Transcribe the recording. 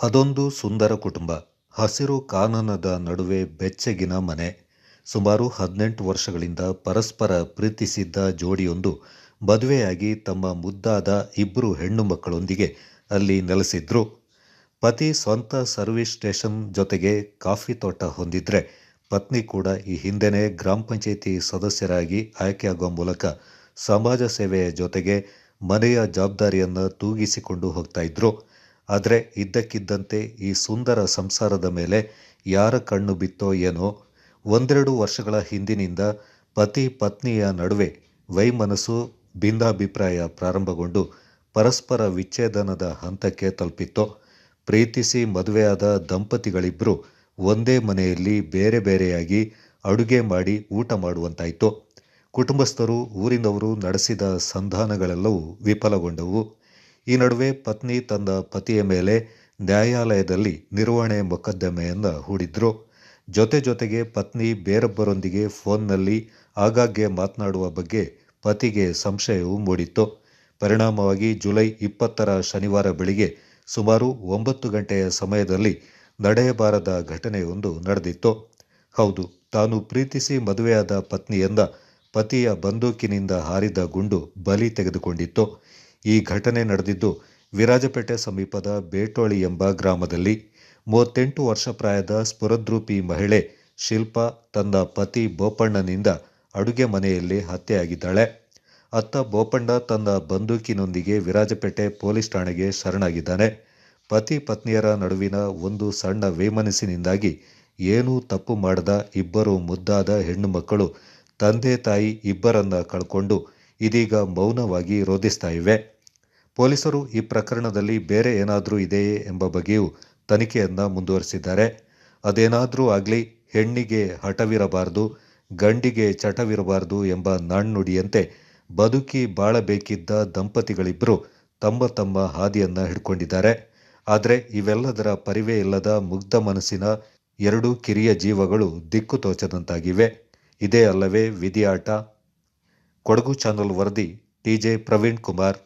ಅದೊಂದು ಸುಂದರ ಕುಟುಂಬ. ಹಸಿರು ಕಾನನದ ನಡುವೆ ಬೆಚ್ಚಗಿನ ಮನೆ. ಸುಮಾರು ಹದಿನೆಂಟು ವರ್ಷಗಳಿಂದ ಪರಸ್ಪರ ಪ್ರೀತಿಸಿದ್ದ ಜೋಡಿಯೊಂದು ಮದುವೆಯಾಗಿ ತಮ್ಮ ಮುದ್ದಾದ ಇಬ್ಬರು ಹೆಣ್ಣು ಮಕ್ಕಳೊಂದಿಗೆ ಅಲ್ಲಿ ನೆಲೆಸಿದ್ರು. ಪತಿ ಸ್ವಂತ ಸರ್ವಿಸ್ ಸ್ಟೇಷನ್ ಜೊತೆಗೆ ಕಾಫಿ ತೋಟ ಹೊಂದಿದ್ರೆ ಪತ್ನಿ ಕೂಡ ಈ ಹಿಂದೆನೇ ಗ್ರಾಮ ಪಂಚಾಯಿತಿ ಸದಸ್ಯರಾಗಿ ಆಯ್ಕೆಯಾಗುವ ಮೂಲಕ ಸಮಾಜ ಸೇವೆಯ ಜೊತೆಗೆ ಮನೆಯ ಜವಾಬ್ದಾರಿಯನ್ನು ತೂಗಿಸಿಕೊಂಡು ಹೋಗ್ತಾ ಇದ್ರು. ಆದರೆ ಇದ್ದಕ್ಕಿದ್ದಂತೆ ಈ ಸುಂದರ ಸಂಸಾರದ ಮೇಲೆ ಯಾರ ಕಣ್ಣು ಬಿತ್ತೋ ಏನೋ? ಒಂದೆರಡು ವರ್ಷಗಳ ಹಿಂದಿನಿಂದ ಪತಿ ಪತ್ನಿಯ ನಡುವೆ ವೈಮನಸ್ಸು, ಭಿನ್ನಾಭಿಪ್ರಾಯ ಪ್ರಾರಂಭಗೊಂಡು ಪರಸ್ಪರ ವಿಚ್ಛೇದನದ ಹಂತಕ್ಕೆ ತಲುಪಿತ್ತು. ಪ್ರೀತಿಸಿ ಮದುವೆಯಾದ ದಂಪತಿಗಳಿಬ್ಬರು ಒಂದೇ ಮನೆಯಲ್ಲಿ ಬೇರೆ ಬೇರೆಯಾಗಿ ಅಡುಗೆ ಮಾಡಿ ಊಟ ಮಾಡುವಂತಾಯಿತು. ಕುಟುಂಬಸ್ಥರು, ಊರಿನವರು ನಡೆಸಿದ ಸಂಧಾನಗಳೆಲ್ಲವೂ ವಿಫಲಗೊಂಡವು. ಈ ನಡುವೆ ಪತ್ನಿ ತಂದ ಪತಿಯ ಮೇಲೆ ನ್ಯಾಯಾಲಯದಲ್ಲಿ ನಿರ್ವಹಣೆ ಮೊಕದ್ದಮೆಯನ್ನು ಹೂಡಿದ್ರು. ಜೊತೆ ಜೊತೆಗೆ ಪತ್ನಿ ಬೇರೊಬ್ಬರೊಂದಿಗೆ ಫೋನ್ನಲ್ಲಿ ಆಗಾಗ್ಗೆ ಮಾತನಾಡುವ ಬಗ್ಗೆ ಪತಿಗೆ ಸಂಶಯವು ಮೂಡಿತ್ತು. ಪರಿಣಾಮವಾಗಿ ಜುಲೈ ಇಪ್ಪತ್ತರ ಶನಿವಾರ ಬೆಳಿಗ್ಗೆ ಸುಮಾರು ಒಂಬತ್ತು ಗಂಟೆಯ ಸಮಯದಲ್ಲಿ ನಡೆಯಬಾರದ ಘಟನೆಯೊಂದು ನಡೆದಿತ್ತು. ಹೌದು, ತಾನು ಪ್ರೀತಿಸಿ ಮದುವೆಯಾದ ಪತ್ನಿಯಿಂದ ಪತಿಯ ಬಂದೂಕಿನಿಂದ ಹಾರಿದ ಗುಂಡು ಬಲಿ ತೆಗೆದುಕೊಂಡಿತ್ತು. ಈ ಘಟನೆ ನಡೆದಿದ್ದು ವಿರಾಜಪೇಟೆ ಸಮೀಪದ ಬೇಟೋಳಿ ಎಂಬ ಗ್ರಾಮದಲ್ಲಿ ಮೂವತ್ತೆಂಟು ವರ್ಷ ಪ್ರಾಯದ ಸ್ಫುರದ್ರೂಪಿ ಮಹಿಳೆ ಶಿಲ್ಪಾ ತನ್ನ ಪತಿ ಬೋಪಣ್ಣನಿಂದ ಅಡುಗೆ ಮನೆಯಲ್ಲಿ ಹತ್ಯೆಯಾಗಿದ್ದಾಳೆ. ಅತ್ತ ಬೋಪಣ್ಣ ತನ್ನ ಬಂದೂಕಿನೊಂದಿಗೆ ವಿರಾಜಪೇಟೆ ಪೊಲೀಸ್ ಠಾಣೆಗೆ ಶರಣಾಗಿದ್ದಾನೆ. ಪತಿ ಪತ್ನಿಯರ ನಡುವಿನ ಒಂದು ಸಣ್ಣ ವೇಮನಸ್ಸಿನಿಂದಾಗಿ ಏನೂ ತಪ್ಪು ಮಾಡದ ಇಬ್ಬರು ಮುದ್ದಾದ ಹೆಣ್ಣು ಮಕ್ಕಳು ತಂದೆ ತಾಯಿ ಇಬ್ಬರನ್ನ ಕಳ್ಕೊಂಡು ಇದೀಗ ಮೌನವಾಗಿ ರೋಧಿಸ್ತಾ ಇವೆ. ಪೊಲೀಸರು ಈ ಪ್ರಕರಣದಲ್ಲಿ ಬೇರೆ ಏನಾದರೂ ಇದೆಯೇ ಎಂಬ ಬಗ್ಗೆಯೂ ತನಿಖೆಯನ್ನು ಮುಂದುವರಿಸಿದ್ದಾರೆ. ಅದೇನಾದರೂ ಆಗಲಿ ಹೆಣ್ಣಿಗೆ ಹಠವಿರಬಾರದು, ಗಂಡಿಗೆ ಚಟವಿರಬಾರದು ಎಂಬ ನಾಣ್ಣುಡಿಯಂತೆ ಬದುಕಿ ಬಾಳಬೇಕಿದ್ದ ದಂಪತಿಗಳಿಬ್ಬರು ತಮ್ಮ ತಮ್ಮ ಹಾದಿಯನ್ನು ಹಿಡ್ಕೊಂಡಿದ್ದಾರೆ. ಆದರೆ ಇವೆಲ್ಲದರ ಪರಿವೇ ಇಲ್ಲದ ಮುಗ್ಧ ಮನಸ್ಸಿನ ಎರಡು ಕಿರಿಯ ಜೀವಗಳು ದಿಕ್ಕು ತೋಚದಂತಾಗಿವೆ. ಇದೇ ಅಲ್ಲವೇ ವಿಧಿಯಾಟ కొడగు ఛానల్ వరది టీజే ప్రవీణ్ కుమార్.